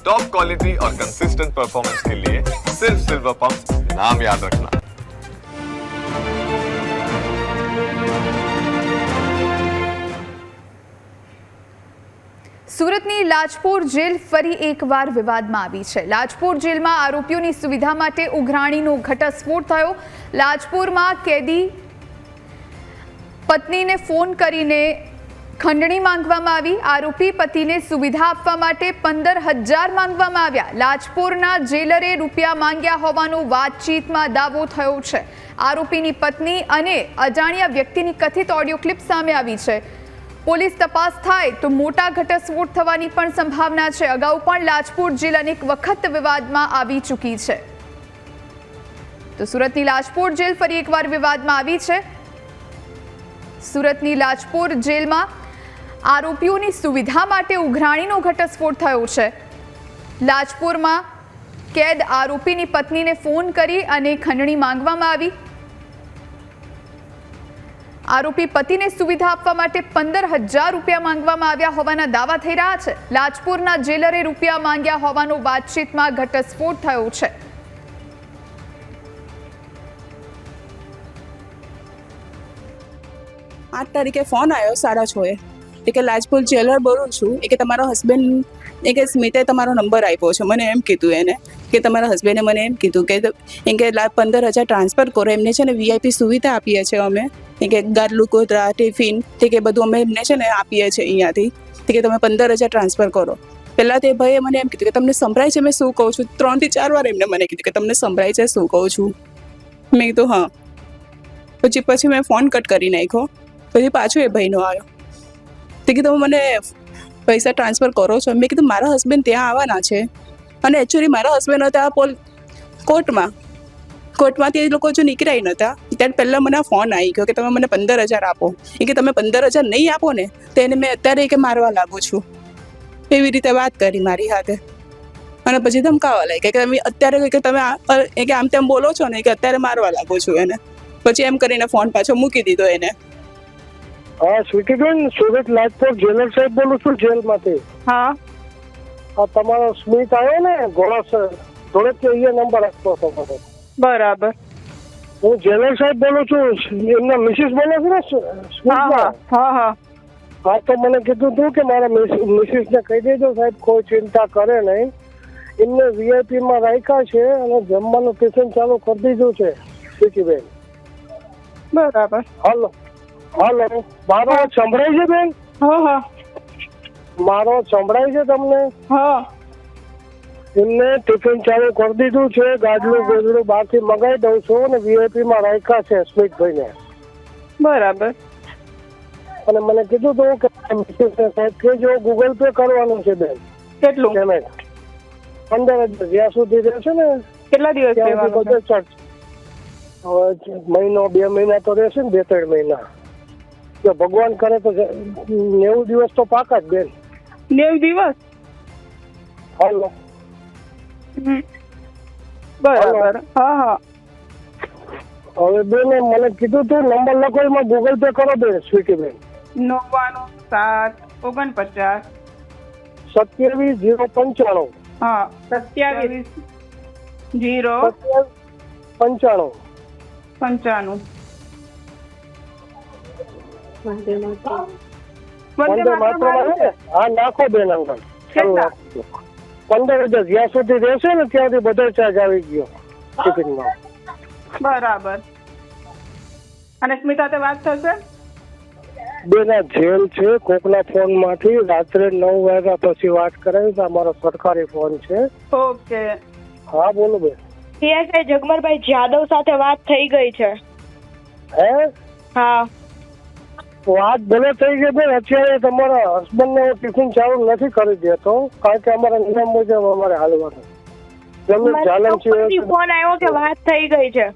Top quality और consistent performance के लिए सिर्फ सिल्वर पंप नाम याद रखना સુરતની લાજપોર જેલ ફરી એકવાર વિવાદમાં આવી છે લાજપોર જેલમાં આરોપીઓની સુવિધા માટે ઉઘરાણીનો ઘટસ્ફોટ થયો લાજપોરમાં કેદી પત્નીને ફોન કરીને ખંડણી માંગવામાં આવી. આરોપી પતિને સુવિધા આપવા માટે પંદર હજાર માંગવામાં આવ્યા. લાજપોરના જેલરે રૂપિયા માંગ્યા હોવાનો વાતચીતમાં દાવો થયો છે. આરોપીની પત્ની અને અજાણ્યા વ્યક્તિની કથિત ઓડિયો ક્લિપ સામે આવી છે. પોલીસ તપાસ થાય તો મોટા ઘટસ્ફોટ થવાની પણ સંભાવના છે. અગાઉ પણ લાજપુર જેલ અનેક વખત વિવાદમાં આવી ચૂકી છે. તો સુરતની લાજપુર જેલ ફરી એકવાર વિવાદમાં આવી છે. સુરતની લાજપુર જેલમાં આરોપીઓની સુવિધા માટે ઉઘરાણીનો ઘટસ્ફોટ થયો છે. લાજપુરમાં કેદ આરોપીની પત્નીને ફોન કરી અને ખંડણી માંગવામાં આવી. આરોપી પતિને સુવિધા આપવા માટે પંદર હજાર રૂપિયા માંગવામાં આવ્યા હોવાના દાવા થઈ રહ્યા છે. લાજપુરના જેલરે રૂપિયા માંગ્યા હોવાનો વાતચીતમાં ઘટસ્ફોટ થયો છે. આઠ તારીખે ફોન આવ્યો સાડા છ એ કે લાજપુર જેલર બોલું છું, એ કે તમારો હસબન્ડ એ કે સ્મિતે તમારો નંબર આપ્યો છે, મને એમ કીધું એને કે તમારા હસબન્ડે મને એમ કીધું કે એમ કે પંદર હજાર ટ્રાન્સફર કરો, એમને છે ને વીઆઈપી સુવિધા આપીએ છીએ અમે. કે ગાદલું કોતરા ટિફિન તે કે બધું અમે એમને છે ને આપીએ છીએ અહીંયાથી. તે કે તમે પંદર હજાર ટ્રાન્સફર કરો. પહેલાં તે ભાઈએ મને એમ કીધું કે તમને સંભળાય છે મેં શું કહું છું? ત્રણથી ચાર વાર એમને મને કીધું કે તમને સંભળાય છે, શું કહું છું? મેં કીધું, હા. પછી પછી મેં ફોન કટ કરી નાખ્યો. પછી પાછો એ ભાઈનો આવ્યો. તે કીધું મને પૈસા ટ્રાન્સફર કરો છો. મેં કીધું, મારા હસબન્ડ ત્યાં આવવાના છે. અને એકચ્યુઅલી મારા હસબન્ડ હતા પોલ, કોર્ટમાં. કોર્ટમાંથી એ લોકો જો નીકળ્યા નહોતા. ત્યારે પહેલાં મને ફોન આવી ગયો કે, તમે મને પંદર હજાર આપો. એ કે, તમે પંદર હજાર નહીં આપો ને, તો એને મેં અત્યારે કે મારવા લાગુ છું. એવી રીતે વાત કરી મારી સાથે. અને પછી ધમકાવા લાગી કે, તમે અત્યારે કે તમે કે આમ તેમ બોલો છો ને કે અત્યારે મારવા લાગો છું એને. પછી એમ કરીને ફોન પાછો મૂકી દીધો એને. હા સ્વીટીબેન સુરત લાજપોર જેલર સાહેબ બોલું છું જેલમાંથી. હા. આ તમારો સ્મિત આવ્યો ને ઘોડા કે અહીંયા નંબર આપતો તમારો બરાબર. હું જેલર સાહેબ બોલું છું એમના મિસિસ બોલે છે ને હા હા હા તો મને કીધું હતું કે મારા મિસિસ ને કહી દેજો સાહેબ કોઈ ચિંતા કરે નહીં. એમને વીઆઈપી માં રાખ્યા છે અને જમવાનું ટિફિન ચાલુ કરી દીધું છે સ્વીટીબેન બરાબર. હાલો. હાલો. મારો સંભળાય છે બેન? હા હા. મારો સંભળાય છે તમને? હા. એમને ટિફિન ચાલુ કરી દીધું છે. ગાડલું ગોદડું બહારથી મગાવી દઉં છું અને વીઆઈપી માં રાખ્યા છે સ્મિતભાઈને. બરાબર. અને મને કીધું હતું કે સાહેબ કે જો ગૂગલ પે કરવાનું છે બેન. કેટલું? પેમેન્ટ પંદર હજાર. જ્યાં સુધી રહેશે ને કેટલા દિવસ મહિનો બે મહિના તો રહેશે ને બે ત્રણ મહિના. જો ભગવાન કરે તો નેવું દિવસ તો પાકા જ બેન. નેવું દિવસ? હલો. બરાબર. હા હા. હવે બેન મને કીધું તું નંબર લખો એમાં ગૂગલ પે કરો બેન સ્વીટી બેન. નવ્વાણું સાત ઓગણપચાસ. સત્યાવીસ જીરો પંચાણું. હા સત્યાવીસ જીરો પંચાણું. પંચાણું. વંદે પંદર માત્ર માતરમ હા નાખો બેન અંકલ પંદર હજાર જ્યાં સુધી રહેશે ને ત્યાંથી બધો ચાર્જ આવી ગયો ટિફિનમાં બરાબર. અને સ્મિતા સાથે વાત થશે? બેના જેલ છે કોકના ફોનમાંથી રાત્રે નવ વાગ્યા પછી વાત કરાવી તો અમારો સરકારી ફોન છે. ઓકે. હા બોલો બેન. પીએસઆઈ જગમરભાઈ જાદવ સાથે વાત થઈ ગઈ છે. હે? હા. વાત ભલે થઈ ગઈ બેન અત્યારે તમારા હસબન્ડ ને ટિફિન ચાલુ નથી કરી દેતો કારણ કે અમારા નિયમ મુજબ અમારે હાલવાનું. તમને મને ચાલન છે ફોન આવ્યો કે વાત થઈ ગઈ છે.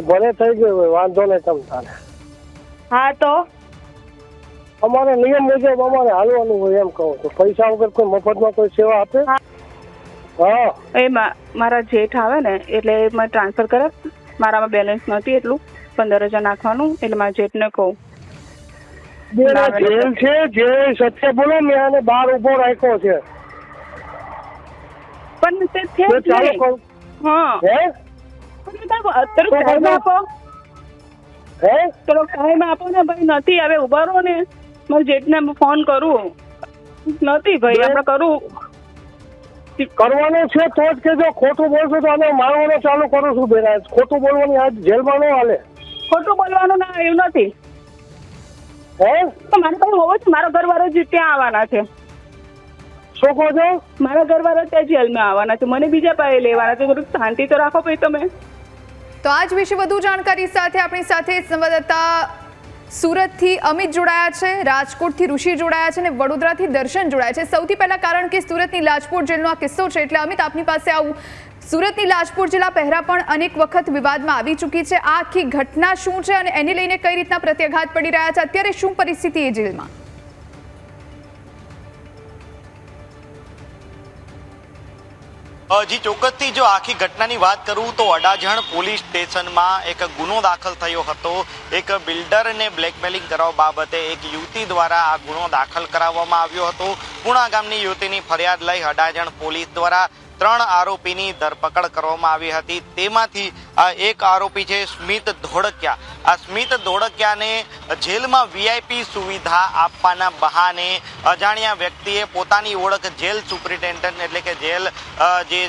ભલે થઈ ગઈ હોય વાંધો નહીં તમ તારે. હા તો? અમારે નિયમ મુજબ અમારે હાલવાનું હોય એમ કહું છું. પૈસા વગર કોઈ મફતમાં કોઈ સેવા આપે? હા. એ મા- મારા જેઠ આવે ને એટલે એમાં ટ્રાન્સફર કરે. મારામાં બેલેન્સ નથી એટલું. પંદર હજાર નાખવાનું એટલે મારા જેઠને કહું. બેન, જેલ છે જે સત્ય બોલો ને આને બહાર ઊભો રાખ્યો છે. પણ તે છે તો જ ચાલુ નહીં. કર હા. હે? પણ તમે અત્યારે ટાઈમ આપો. હે? થોડોક ટાઈમ આપો ને ભાઈ નથી. હવે ઊભા રહો ને. મારે જેટને ફોન કરું. નથી ભાઈ આપણે કરું. કરવાનું છે તો જ કેજો ખોટું બોલશો તો અમે મારવાનું ચાલુ કરું છું બેરા ખોટું બોલવાની આ જેલમાં ન હાલે. ખોટું બોલવાનું ના એવું નથી. હે? તો મારે પાસે હોવો છે મારો ઘરવાળો જ ત્યાં આવવાના છે. શું કહો છો? મારા ઘરવાળો ત્યાં જેલમાં આવવાના છે મને બીજા પાસે લેવાના છે થોડુંક શાંતિ તો રાખો ભાઈ તમે. તો આજ વિશે વધુ જાણકારી સાથે આપણી સાથે સંવાદદાતા સુરતથી અમિત જોડાયા છે રાજકોટથી ઋષિ જોડાયા છે અને વડોદરાથી દર્શન જોડાયા છે. સૌથી પહેલા કારણ કે સુરતની લાજપોર જેલનો આ કિસ્સો છે એટલે અમિત આપની પાસે આવું સુરતની લાજપુર જિલ્લા પહેરા પણ અનેક વખત વિવાદમાં આવી ચૂકી છે. આ આખી ઘટના શું છે અને એને લઈને કઈ રીતના પ્રત્યાઘાત પડી રહ્યા છે? અત્યારે શું પરિસ્થિતિ એ જેલમાં? જી ચોક્કસથી જો આખી ઘટનાની વાત કરું તો અડાજણ પોલીસ સ્ટેશનમાં એક ગુનો દાખલ થયો હતો. એક બિલ્ડરને બ્લેકમેલિંગ કરવા બાબતે એક યુવતી દ્વારા આ ગુનો દાખલ કરાવવામાં આવ્યો હતો. પૂણા ગામની યુવતીની ફરિયાદ લઈ અડાજણ પોલીસ દ્વારા ત્રણ આરોપીની ધરપકડ કરવામાં આવી હતી. તેમાંથી એક આરોપી છે સ્મિત ધોળકિયા. આ સ્મિત ધોળકિયાને જેલમાં વીઆઈપી સુવિધા આપવાના બહાને અજાણ્યા વ્યક્તિએ પોતાની ઓળખ જેલ સુપ્રિન્ટેન્ડન્ટ એટલે કે જેલ જે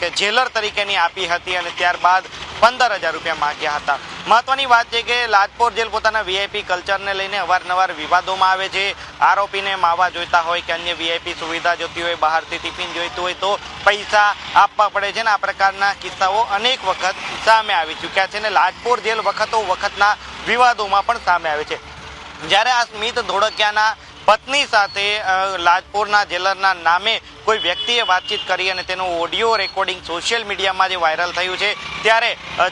કે જેલર તરીકેની આપી હતી અને ત્યારબાદ પંદર હજાર રૂપિયા માંગ્યા હતા. મહત્વની વાત છે કે લાજપોર જેલ પોતાના વીઆઈપી કલ્ચરને લઈને અવારનવાર વિવાદોમાં આવે છે. આરોપીને માવા જોઈતા હોય કે અન્ય વીઆઈપી સુવિધા જોતી હોય, બહારથી ટિફિન જોઈતું હોય તો પૈસા આપવા પડે છે ને આ પ્રકારના કિસ્સાઓ અનેક વખત સામે આવી ચૂક્યા છે ને લાજપોર જેલ વખતો વખતના વિવાદોમાં પણ સામે આવે છે. જ્યારે આ સ્મિત ધોળકિયાના પત્ની સાથે લાજપુરના જેલરના નામે કોઈ વ્યક્તિએ વાતચીત કરી અને તેનું ઓડિયો રેકોર્ડિંગ સોશિયલ મીડિયામાં જે વાયરલ થયું છે, ત્યારે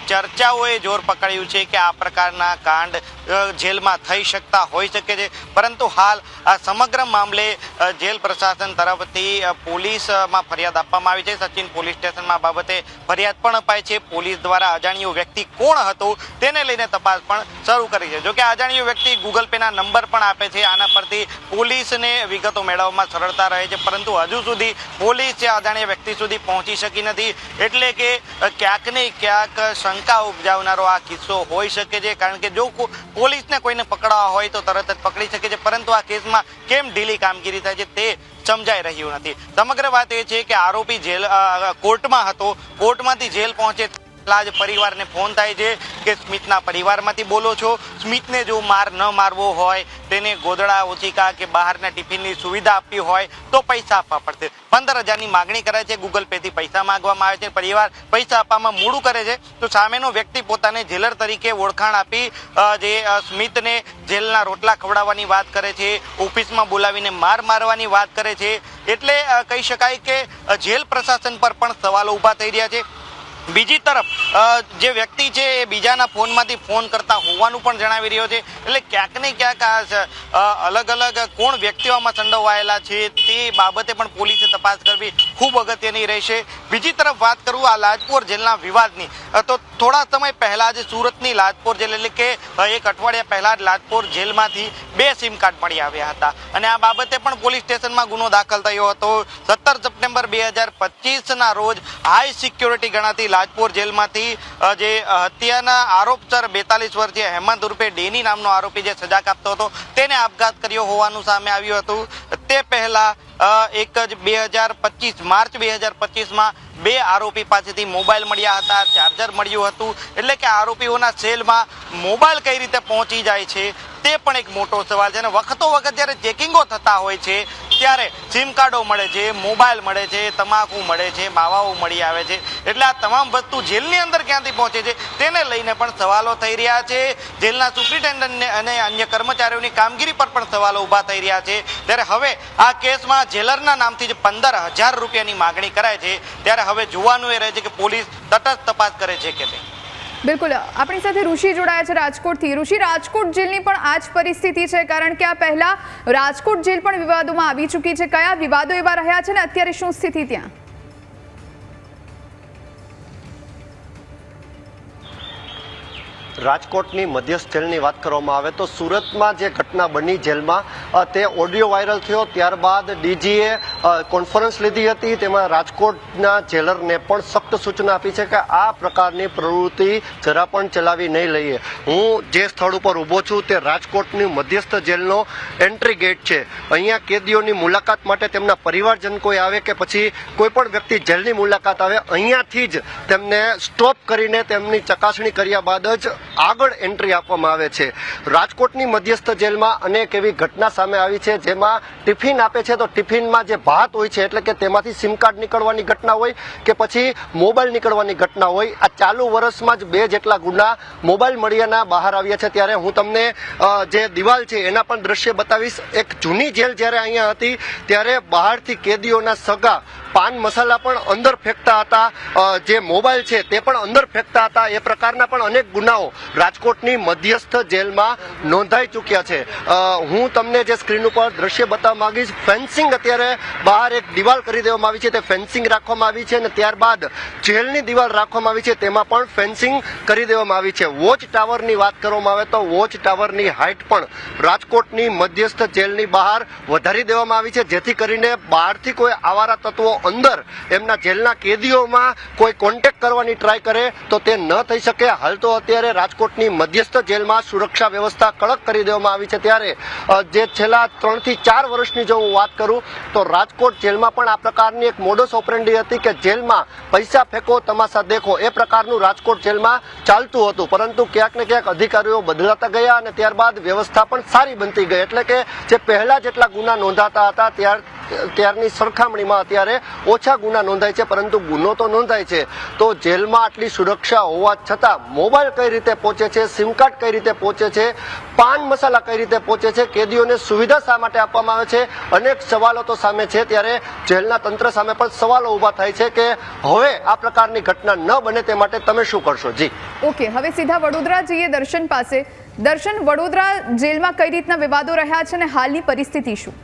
ચર્ચાઓએ જોર પકડ્યું છે કે આ પ્રકારના કાંડ જેલમાં થઈ શકતા હોઈ શકે છે. પરંતુ હાલ, આ સમગ્ર મામલે જેલ પ્રશાસન તરફથી પોલીસમાં ફરિયાદ આપવામાં આવી છે. સચિન પોલીસ સ્ટેશનમાં બાબતે ફરિયાદ પણ અપાય છે. પોલીસ દ્વારા અજાણ્યો વ્યક્તિ કોણ હતો, તેને લઈને તપાસ પણ શરૂ કરી છે. જોકે અજાણ્યો વ્યક્તિ ગૂગલ પેના નંબર પણ આપે છે. આના પરથી પોલીસને વિગતો મેળવવામાં સરળતા રહે છે, પરંતુ હજુ સુધી પોલીસ જે અજાણ્યા વ્યક્તિ સુધી પહોંચી શકી નથી. એટલે કે ક્યાંકને ક્યાંક શંકા ઉપજાવનારો આ કિસ્સો હોઈ શકે છે, કારણ કે જો પોલીસને કોઈને પકડવા હોય તો તરત જ પકડી શકે છે, પરંતુ આ કેસમાં કેમ ઢીલી કામગીરી થાય છે તે સમજાઈ રહ્યું નથી. સમગ્ર વાત એ છે કે આરોપી જેલ કોર્ટમાં હતો, કોર્ટમાંથી જેલ પહોંચે પહેલા જ પરિવારને ફોન થાય છે કે સ્મિતના પરિવારમાંથી બોલો છો. સ્મિતને જો માર ન મારવો હોય, તેને ગોદડા ઓચિકા કે બહારના ટિફિનની સુવિધા આપવી હોય, તો પૈસા આપવા પડશે. પંદર હજારની માગણી કરે છે, ગૂગલ પેથી પૈસા માગવામાં આવે છે. પરિવાર પૈસા આપવામાં મોડું કરે છે. તો સામેનો વ્યક્તિ પોતાને જેલર તરીકે ઓળખાણ આપી જે સ્મિતને જેલના રોટલા ખવડાવવાની વાત કરે છે, ઓફિસમાં બોલાવીને માર મારવાની વાત કરે છે. એટલે કહી શકાય કે જેલ પ્રશાસન પર પણ સવાલો ઊભા થઈ રહ્યા છે. બીજી તરફ જે વ્યક્તિ છે એ બીજાના ફોનમાંથી ફોન કરતા હોવાનું પણ જણાવી રહ્યો છે. એટલે ક્યાંક ને ક્યાંક આ અલગ અલગ કોણ વ્યક્તિઓમાં સંડોવાયેલા છે તે બાબતે પણ પોલીસે તપાસ કરવી ખૂબ અગત્યની રહેશે. બીજી તરફ વાત કરું આ લાજપોર જેલના વિવાદની. તો થોડા સમય પહેલાં જ સુરતની લાજપોર જેલ એટલે કે એક અઠવાડિયા પહેલા જ લાજપોર જેલમાંથી બે સિમ કાર્ડ મળી આવ્યા હતા. અને આ બાબતે પણ પોલીસ સ્ટેશનમાં ગુનો દાખલ થયો હતો. સત્તર સપ્ટેમ્બર બે હજાર પચીસના રોજ હાઈ સિક્યોરિટી ગણાતી લાજપોર જેલમાંથી જે હત્યાના આરોપસર બેતાલીસ વર્ષીય હેમંત ઉર્ફે ડેની નામનો આરોપી જે સજા કાપતો હતો, તેને આપઘાત કર્યો હોવાનું સામે આવ્યું હતું. તે પહેલા એક જ બે હજાર પચીસ, માર્ચ બે હજાર પચીસમાં બે આરોપી પાસેથી મોબાઈલ મળ્યા હતા, ચાર્જર મળ્યું હતું. એટલે કે આરોપીઓના સેલમાં મોબાઈલ કઈ રીતે પહોંચી જાય છે, તે પણ એક મોટો સવાલ છે. અને વખતો વખત જ્યારે ચેકિંગો થતા હોય છે, ત્યારે સિમ કાર્ડો મળે છે, મોબાઈલ મળે છે, તમાકુ મળે છે, માવાઓ મળી આવે છે. એટલે આ તમામ વસ્તુ જેલની અંદર ક્યાંથી પહોંચે છે તેને લઈને પણ સવાલો થઈ રહ્યા છે. જેલના સુપ્રિન્ટેન્ડન્ટને અને અન્ય કર્મચારીઓની કામગીરી પર પણ સવાલો ઊભા થઈ રહ્યા છે. ત્યારે હવે આ કેસમાં જેલરના નામથી જ પંદર હજાર રૂપિયાની માગણી કરાય છે. ત્યારે હવે જોવાનું એ રહે છે કે પોલીસ તટસ્થ તપાસ કરે છે કે નહીં. બિલકુલ. આપણી સાથે ઋષિ જોડાયા છે રાજકોટથી. ઋષિ, રાજકોટ જેલની પણ આ જ પરિસ્થિતિ છે, કારણ કે આ પહેલા રાજકોટ જેલ પણ વિવાદોમાં આવી ચૂકી છે. કયા વિવાદો એવા રહ્યા છે ને અત્યારે શું સ્થિતિ ત્યાં? રાજકોટની મધ્યસ્થ જેલની વાત કરવામાં આવે તો સુરતમાં જે ઘટના બની જેલમાં તે ઓડિયો વાયરલ થયો. ત્યારબાદ ડીજીએ કોન્ફરન્સ લીધી હતી. તેમાં રાજકોટના જેલરને પણ સખ્ત સૂચના આપી છે કે આ પ્રકારની પ્રવૃત્તિ જરા પણ ચલાવી નહીં લઈએ. હું જે સ્થળ ઉપર ઊભો છું તે રાજકોટની મધ્યસ્થ જેલનો એન્ટ્રી ગેટ છે. અહીંયા કેદીઓની મુલાકાત માટે તેમના પરિવારજન કોઈ આવે કે પછી કોઈ પણ વ્યક્તિ જેલની મુલાકાત આવે, અહીંયાથી જ તેમને સ્ટોપ કરીને તેમની ચકાસણી કર્યા બાદ જ આગળ એન્ટ્રી આપવામાં આવે છે. રાજકોટની મધ્યસ્થ જેલમાં અનેક એવી ઘટના સામે આવી છે, જેમાં ટિફિન આપે છે. તો ટિફિનમાં જે ભાત હોય છે, એટલે કે તેમાંથી સિમ કાર્ડ નીકળવાની ઘટના હોય કે પછી મોબાઈલ નીકળવાની ઘટના હોય, આ ચાલુ વર્ષમાં જ બે જેટલા ગુના મોબાઈલ મળ્યાના બહાર આવ્યા છે. ત્યારે હું તમને જે દિવાલ છે, એના પણ દ્રશ્ય બતાવીશ. એક જૂની જેલ જ્યારે અહીંયા હતી, ત્યારે બહારથી કેદીઓના સગા પાન મસાલા પણ અંદર ફેંકતા હતા. જે મોબાઈલ છે તે પણ અંદર ફેંકતા હતા. એ પ્રકારના પણ અનેક ગુનાઓ રાજકોટની મધ્યસ્થ જેલમાં નોંધાઈ ચૂક્યા છે. હું તમને જે સ્ક્રીન ઉપર દ્રશ્ય બતાવવા માંગીશ, ફેન્સિંગ અત્યારે બહાર એક દિવાલ કરી દેવામાં આવી છે. તે ફેન્સિંગ રાખવામાં આવી છે અને ત્યારબાદ જેલની દિવાલ રાખવામાં આવી છે. તેમાં પણ ફેન્સિંગ કરી દેવામાં આવી છે. વોચ ટાવરની વાત કરવામાં આવે તો વોચ ટાવરની હાઇટ પણ રાજકોટની મધ્યસ્થ જેલની બહાર વધારી દેવામાં આવી છે. જેથી કરીને બહારથી કોઈ આવારા તત્વો અંદર એમના જેલના કેદીઓમાં કોઈ કોન્ટેક્ટ કરવાની ટ્રાય કરે તો તે ન થઈ શકે. હાલ તો અત્યારે રાજકોટની મધ્યસ્થ જેલમાં સુરક્ષા વ્યવસ્થા કડક કરી દેવામાં આવી છે. ત્યારે જે છેલ્લા ત્રણથી ચાર વર્ષની જો હું વાત કરું, તો રાજકોટ જેલમાં પણ આ પ્રકારની એક મોડસ ઓપરેન્ડી હતી કે જેલમાં પૈસા ફેંકો, તમાશા દેખો. એ પ્રકારનું રાજકોટ જેલમાં ચાલતું હતું. પરંતુ ક્યાંક ને ક્યાંક અધિકારીઓ બદલાતા ગયા અને ત્યારબાદ વ્યવસ્થા પણ સારી બનતી ગઈ. એટલે કે જે પહેલા જેટલા ગુના નોંધાતા હતા, ત્યાર ત્યારની સરખામણીમાં અત્યારે ઓછા ગુના નોંધાય છે, પરંતુ ગુનો તો નોંધાય છે. તો જેલમાં આટલી સુરક્ષા હોવા છતાં મોબાઈલ કઈ રીતે પહોંચે છે, સિમ કાર્ડ કઈ રીતે પહોંચે છે, પાન મસાલા કઈ રીતે પહોંચે છે, કેદીઓને સુવિધા શા માટે આપવામાં આવે છે? અનેક સવાલો તો સામે છે. ત્યારે જેલના તંત્ર સામે પણ સવાલો ઊભા થાય છે કે હવે આ પ્રકારની ઘટના ન બને તે માટે તમે શું કરશો? જી. ઓકે, હવે સીધા વડોદરા જઈએ દર્શન પાસે. દર્શન વડોદરા જેલમાં કઈ રીતના વિવાદો રહ્યા છે અને હાલની પરિસ્થિતિ શું?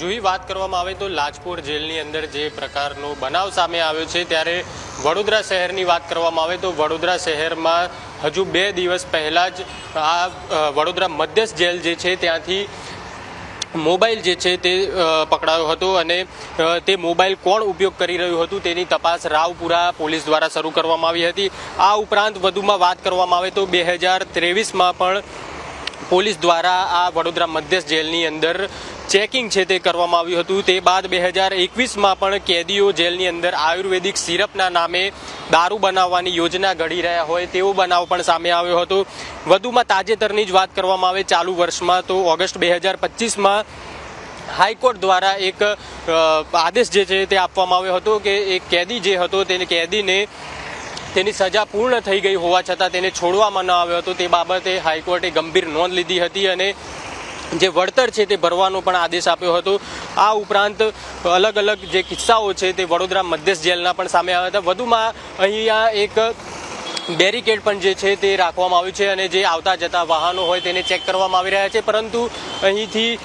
જોઈ વાત કરવામાં આવે તો લાજપોર જેલની અંદર જે પ્રકારનો બનાવ સામે આવ્યો છે, ત્યારે વડોદરા શહેરની વાત કરવામાં આવે તો વડોદરા શહેરમાં હજુ બે દિવસ પહેલાં જ આ વડોદરા મધ્યસ્થ જેલ જે છે ત્યાંથી મોબાઈલ જે છે તે પકડાયો હતો અને તે મોબાઈલ કોણ ઉપયોગ કરી રહ્યું હતું તેની તપાસ રાવપુરા પોલીસ દ્વારા શરૂ કરવામાં આવી હતી. આ ઉપરાંત વધુમાં વાત કરવામાં આવે તો બે હજાર ત્રેવીસમાં પણ પોલીસ દ્વારા આ વડોદરા મધ્યસ્થ જેલની અંદર ચેકિંગ છે તે કરવામાં આવ્યું હતું. તે બાદ બે હજાર એકવીસમાં પણ કેદીઓ જેલની અંદર આયુર્વેદિક સિરપના નામે દારૂ બનાવવાની યોજના ઘડી રહ્યા હોય તેવો બનાવ પણ સામે આવ્યો હતો. વધુમાં તાજેતરની જ વાત કરવામાં આવે ચાલુ વર્ષમાં તો ઓગસ્ટ બે હજાર પચીસમાં હાઈકોર્ટ દ્વારા એક આદેશ જે છે તે આપવામાં આવ્યો હતો કે એક કેદી જે હતો તેને કેદીને તેની સજા પૂર્ણ થઈ ગઈ હોવા છતાં તેને છોડવામાં ન આવ્યો હતો. તે બાબતે હાઈકોર્ટે ગંભીર નોંધ લીધી હતી અને જે વળતર છે તે ભરવાનો પણ આદેશ આપ્યો હતો. આ ઉપરાંત અલગ અલગ જે કિસ્સાઓ છે તે વડોદરા મધ્યસ્થ જેલના પણ સામે આવ્યા હતા. વધુમાં અહીંયા એક બેરિકેડ પણ જે છે તે રાખવામાં આવ્યું છે અને જે આવતા જતા વાહનો હોય તેને ચેક કરવામાં આવી રહ્યા છે. પરંતુ અહીંથી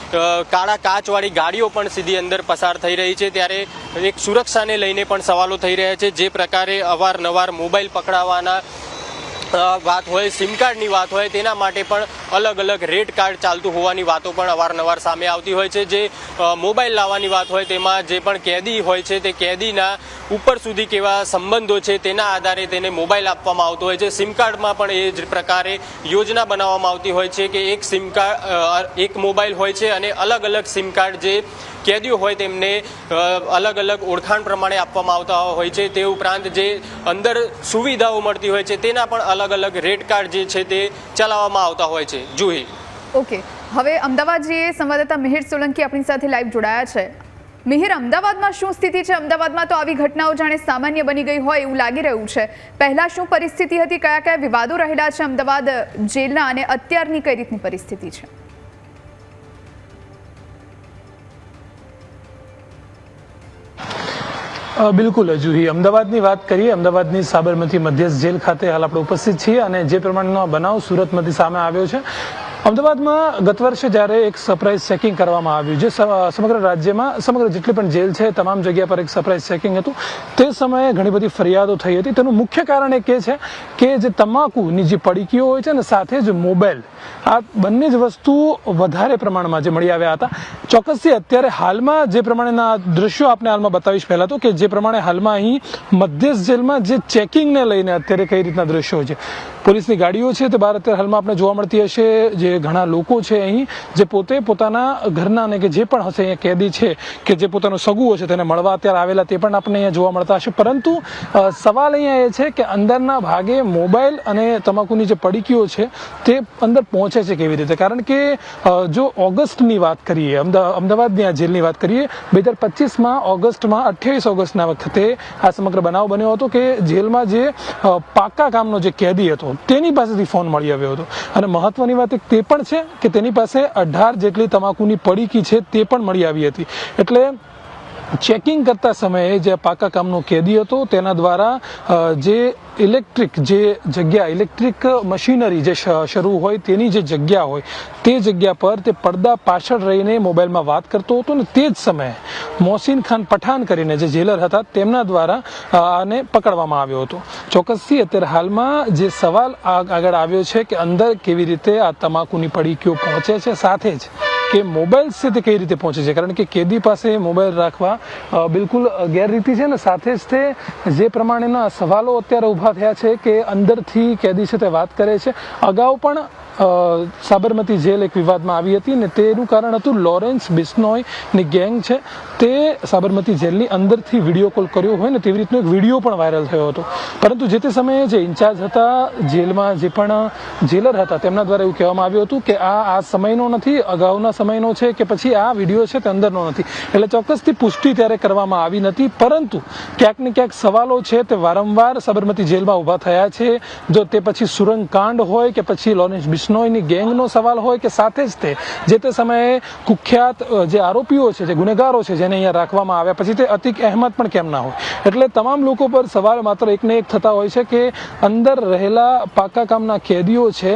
કાળા કાચવાળી ગાડીઓ પણ સીધી અંદર પસાર થઈ રહી છે. ત્યારે એક સુરક્ષાને લઈને પણ સવાલો થઈ રહ્યા છે. જે પ્રકારે અવારનવાર મોબાઈલ પકડાવવાના અ, વાત હોય સિમ કાર્ડની વાત હોય, તેના માટે પણ અલગ અલગ રેટ કાર્ડ ચાલતું હોવાની વાતો પણ અવારનવાર સામે આવતી હોય છે. જે મોબાઈલ લાવવાની વાત હોય, તેમાં જે પણ કેદી હોય છે, તે કેદીના ઉપર સુધી કેવા સંબંધો છે, તેના આધારે તેને મોબાઈલ આપવામાં આવતો હોય છે. સિમ કાર્ડમાં પણ એ જ પ્રકારે યોજના બનાવવામાં આવતી હોય છે કે એક સિમ કાર્ડ એક મોબાઈલ હોય છે અને અલગ અલગ સિમ કાર્ડ જે કેદીઓ હોય તેમને અલગ અલગ ઓળખાણ પ્રમાણે આપવામાં આવતા હોય છે. તે ઉપરાંત જે અંદર સુવિધાઓ મળતી હોય છે, તેના પણ અલગ અલગ રેડ કાર્ડ જે છે તે ચલાવવામાં આવતા હોય છે. જુહી. ઓકે. હવે અમદાવાદ જઈએ, સંવાદદાતા મિહિર સોલંકી આપણી સાથે લાઈવ જોડાયા છે. મિહિર, અમદાવાદમાં શું સ્થિતિ છે? અમદાવાદમાં તો આવી ઘટનાઓ જાણે સામાન્ય બની ગઈ હોય એવું લાગી રહ્યું છે. પહેલા શું પરિસ્થિતિ હતી? કયા કયા વિવાદો રહેલા છે? અમદાવાદ જેલના અને અત્યારની કઈ રીતની પરિસ્થિતિ છે? બિલકુલ જુહી અમદાવાદની વાત કરીએ, અમદાવાદની સાબરમતી મધ્યસ્થ જેલ ખાતે હાલ આપણે ઉપસ્થિત છીએ અને જે પ્રમાણેનો બનાવ સુરતમાંથી સામે આવ્યો છે અમદાવાદમાં ગત વર્ષે જ્યારે એક સરપ્રાઇઝ ચેકિંગ કરવામાં આવ્યું જે સમગ્ર રાજ્યમાં, સમગ્ર જેટલી પણ જેલ છે, તમામ જગ્યા પર એક સરપ્રાઇઝ ચેકિંગ હતું. તે સમયે ઘણી બધી ફરિયાદો થઈ હતી. તેનું મુખ્ય કારણ એક એ છે કે જે તમાકુની જે પડીકીઓ હોય છે ને, સાથે જ મોબાઈલ, આ બંને જ વસ્તુ વધારે પ્રમાણમાં જે મળી આવ્યા હતા. ચોક્કસથી અત્યારે હાલમાં જે પ્રમાણેના દ્રશ્યો આપને હાલમાં બતાવીશ પહેલા તો કે જે પ્રમાણે હાલમાં અહીં મધ્યસ્થ જેલમાં જે ચેકિંગને લઈને અત્યારે કઈ રીતના દ્રશ્યો છે. પોલીસની ગાડીઓ છે તે બહાર અત્યારે હાલમાં આપણે જોવા મળતી હશે. જે ઘણા લોકો છે અહીં, જે પોતે પોતાના ઘરના અને કે જે પણ હશે અહીંયા કેદી છે કે જે પોતાનો સગુઓ છે તેને મળવા અત્યારે આવેલા તે પણ આપણને અહીંયા જોવા મળતા હશે. પરંતુ સવાલ અહીંયા એ છે કે અંદરના ભાગે મોબાઈલ અને તમાકુની જે પડીકીઓ છે તે અંદર પહોંચે છે કેવી રીતે? કારણ કે જો ઓગસ્ટની વાત કરીએ અમદાવાદની આ જેલની વાત કરીએ, બે હજાર પચીસમાં ઓગસ્ટમાં, અઠ્યાવીસ ઓગસ્ટના વખતે આ સમગ્ર બનાવ બન્યો હતો કે જેલમાં જે પાકા કામનો જે કેદી હતો તેની પાસેથી ફોન મળી આવ્યો હતો. અને મહત્વની વાત એક તે પણ છે કે તેની પાસે અઢાર જેટલી તમાકુની પડીકી છે તે પણ મળી આવી હતી. એટલે ચેકિંગ કરતા સમયે જે પાકા કામનો કેદી હતો, તેના દ્વારા જે ઇલેક્ટ્રિક જે જગ્યા ઇલેક્ટ્રિક મશીનરી જે શરૂ હોય, તેની જે જગ્યા હોય, તે જગ્યા પર તે પડદા પાછળ રહીને મોબાઈલમાં વાત કરતો હતો ને તે જ સમયે મોહસિન ખાન પઠાણ કરીને જે જેલર હતા, તેમના દ્વારા આને પકડવામાં આવ્યો હતો. ચોક્કસથી અત્યારે હાલમાં જે સવાલ આગળ આવ્યો છે કે અંદર કેવી રીતે આ તમાકુની પડીકીઓ પહોંચે છે, સાથે જ કે મોબાઈલ છે તે કઈ રીતે પહોંચે છે? કારણ કે કેદી પાસે મોબાઈલ રાખવા બિલકુલ ગેરરીતિ છે ને સાથે જ તે જે પ્રમાણેના સવાલો અત્યારે ઊભા થયા છે કે અંદરથી કેદી છે તે વાત કરે છે. અગાઉ પણ સાબરમતી જેલ એક વિવાદમાં આવી હતી ને તેનું કારણ હતું લોરેન્સ બિસ્નોયની ગેંગ છે. તે સાબરમતી જેલની અંદરથી વીડિયો કોલ કર્યો હોય ને તેવી રીતનો એક વીડિયો પણ વાયરલ થયો હતો. પરંતુ જે તે સમયે જે ઇન્ચાર્જ હતા જેલમાં જે પણ જેલર હતા તેમના દ્વારા એવું કહેવામાં આવ્યું હતું કે આ આ સમયનો નથી, અગાઉના સમયનો છે કે પછી આ વીડિયો છે તે અંદરનો નથી. એટલે ચોક્કસથી પુષ્ટિ ત્યારે કરવામાં આવી નથી. પરંતુ ક્યાંક ને ક્યાંક સવાલો છે તે વારંવાર સાબરમતી જેલમાં ઊભા થયા છે. જો તે પછી સુરંગ કાંડ હોય કે પછી લોરેન્સ બિશ્નોઈની ગેંગનો સવાલ હોય કે સાથે જ તે? જે તે સમયે કુખ્યાત જે આરોપીઓ છે, જે ગુનેગારો છે, જેને અહીંયા રાખવામાં આવ્યા, પછી તે અતિક અહેમદ પણ કેમ ના હોય? એટલે તમામ લોકો પર સવાલ માત્ર એકને એક થતા હોય છે કે અંદર રહેલા પાકા કામના કેદીઓ છે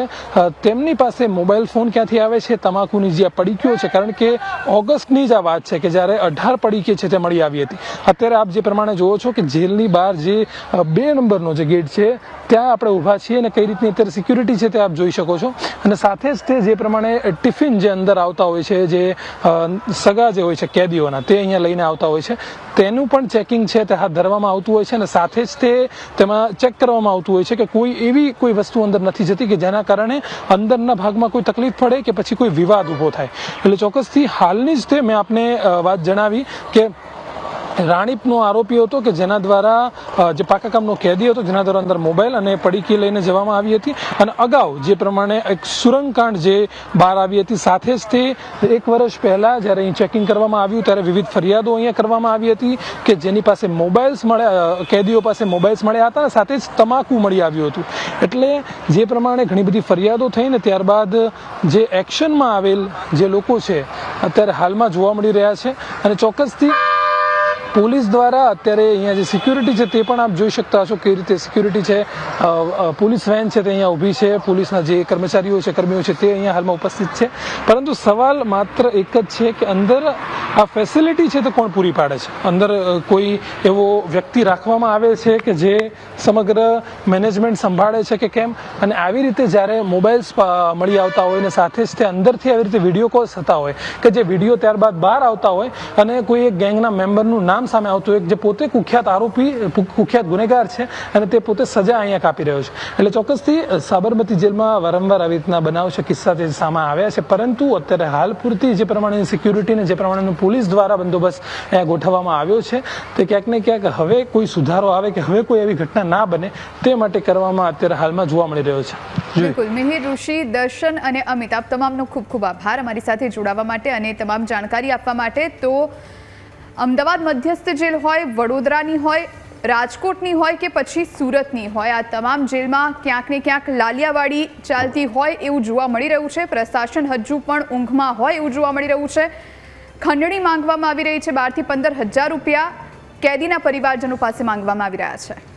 તેમની પાસે મોબાઈલ ફોન ક્યાંથી આવે છે? તમાકુની જે પડીકીઓ છે, કારણ કે ઓગસ્ટની જ આ વાત છે કે જ્યારે અઢાર પડીકી છે તે મળી આવી હતી. અત્યારે આપ જે પ્રમાણે જુઓ છો કે જેલની બહાર જે બે નંબરનો જે ગેટ છે ત્યાં આપણે ઊભા છીએ અને કઈ રીતની અત્યારે સિક્યુરિટી છે તે આપ જોઈ શકો છો. અને સાથે જ તે જે પ્રમાણે ટિફિન જે અંદર આવતા હોય છે, જે સગા જે હોય છે, કેદીઓના, તે અહીંયા લઈને આવતા હોય છે. તેનું પણ ચેકિંગ છે, તે હાથ ધરવામાં આવતું હોય છે અને સાથે જ તે તેમાં ચેક કરવામાં આવતું હોય છે કે કોઈ એવી કોઈ વસ્તુ અંદર નથી જતી કે જેના કારણે અંદરના ભાગમાં કોઈ તકલીફ પડે કે પછી કોઈ વિવાદ ઊભો થાય. એટલે ચોક્કસથી હાલની જ તે મેં આપને વાત જણાવી કે રાણીપનો આરોપી હતો કે જેના દ્વારા જે પાકા કામનો કેદી હતો, જેના દ્વારા અંદર મોબાઈલ અને પડીકી લઈને જવામાં આવી હતી. અને અગાઉ જે પ્રમાણે એક સુરંગકાંડ જે બહાર આવી હતી, સાથે જ તે એક વર્ષ પહેલાં જ્યારે અહીં ચેકિંગ કરવામાં આવ્યું ત્યારે વિવિધ ફરિયાદો અહીંયા કરવામાં આવી હતી કે જેની પાસે મોબાઈલ્સ મળ્યા કેદીઓ પાસે મોબાઈલ્સ મળ્યા હતા, સાથે જ તમાકુ મળી આવ્યું હતું. એટલે જે પ્રમાણે ઘણી બધી ફરિયાદો થઈ ને ત્યારબાદ જે એક્શનમાં આવેલ જે લોકો છે, અત્યારે હાલમાં જોવા મળી રહ્યા છે. અને ચોક્કસથી પોલીસ દ્વારા અત્યારે અહીંયા જે સિક્યુરિટી છે તે પણ આપ જોઈ શકતા હશો કેવી રીતે સિક્યુરિટી છે. પોલીસ વેન છે તે અહીંયા ઊભી છે. પોલીસના જે કર્મચારીઓ છે, કર્મીઓ છે તે અહીંયા હાલમાં ઉપસ્થિત છે. પરંતુ સવાલ માત્ર એક જ છે કે અંદર આ ફેસિલિટી છે તે કોણ પૂરી પાડે છે? અંદર કોઈ એવો વ્યક્તિ રાખવામાં આવે છે કે જે સમગ્ર મેનેજમેન્ટ સંભાળે છે કે કેમ? અને આવી રીતે જ્યારે મોબાઈલ્સ મળી આવતા હોય ને સાથે જ તે અંદરથી આવી રીતે વીડિયો કોલ્સ થતા હોય કે જે વીડિયો ત્યારબાદ બહાર આવતા હોય અને કોઈ એક ગેંગના મેમ્બરનું નામ સામે આવતું એક જે પોતે કુખ્યાત આરોપી, કુખ્યાત ગુનેગાર છે અને તે પોતે સજા અહીંયા કાપી રહ્યો છે. એટલે ચોક્કસથી સાબરમતી જેલમાં વારંવાર આવી રીતના બનાવ છે, કિસ્સા તે સામે આવ્યા છે. પરંતુ અત્યારે હાલ પૂરતી જે પ્રમાણેની સિક્યુરિટી ને જે પ્રમાણેનું પોલીસ દ્વારા બંદોબસ્ત અહીંયા ગોઠવવામાં આવ્યો છે, તે ક્યાંક ને ક્યાંક હવે કોઈ સુધારો આવે કે હવે કોઈ એવી ઘટના ના બને, તે માટે કરવામાં અત્યારે હાલમાં જોવા મળી રહ્યો છે. બિલકુલ. મિહિર ઋષિ, દર્શન અને અમિતાભ, તમામનો ખૂબ ખૂબ આભાર. અમારી સાથે જોડાવા માટે અને તમામ જાણકારી આપવા માટે તો અમદાવાદ મધ્યસ્થ જેલ હોય, વડોદરાની હોય, રાજકોટની હોય કે પછી સુરતની હોય. આ તમામ જેલમાં ક્યાંક ને ક્યાંક લાલિયાવાડી ચાલતી હોય એવું જોવા મળી રહ્યું છે. પ્રશાસન હજુ પણ ઊંઘમાં હોય એવું જોવા મળી રહ્યું છે. ખંડણી માંગવામાં આવી રહી છે. બારથી પંદર હજાર રૂપિયા કેદીના પરિવારજનો પાસે માંગવામાં આવી રહ્યા છે.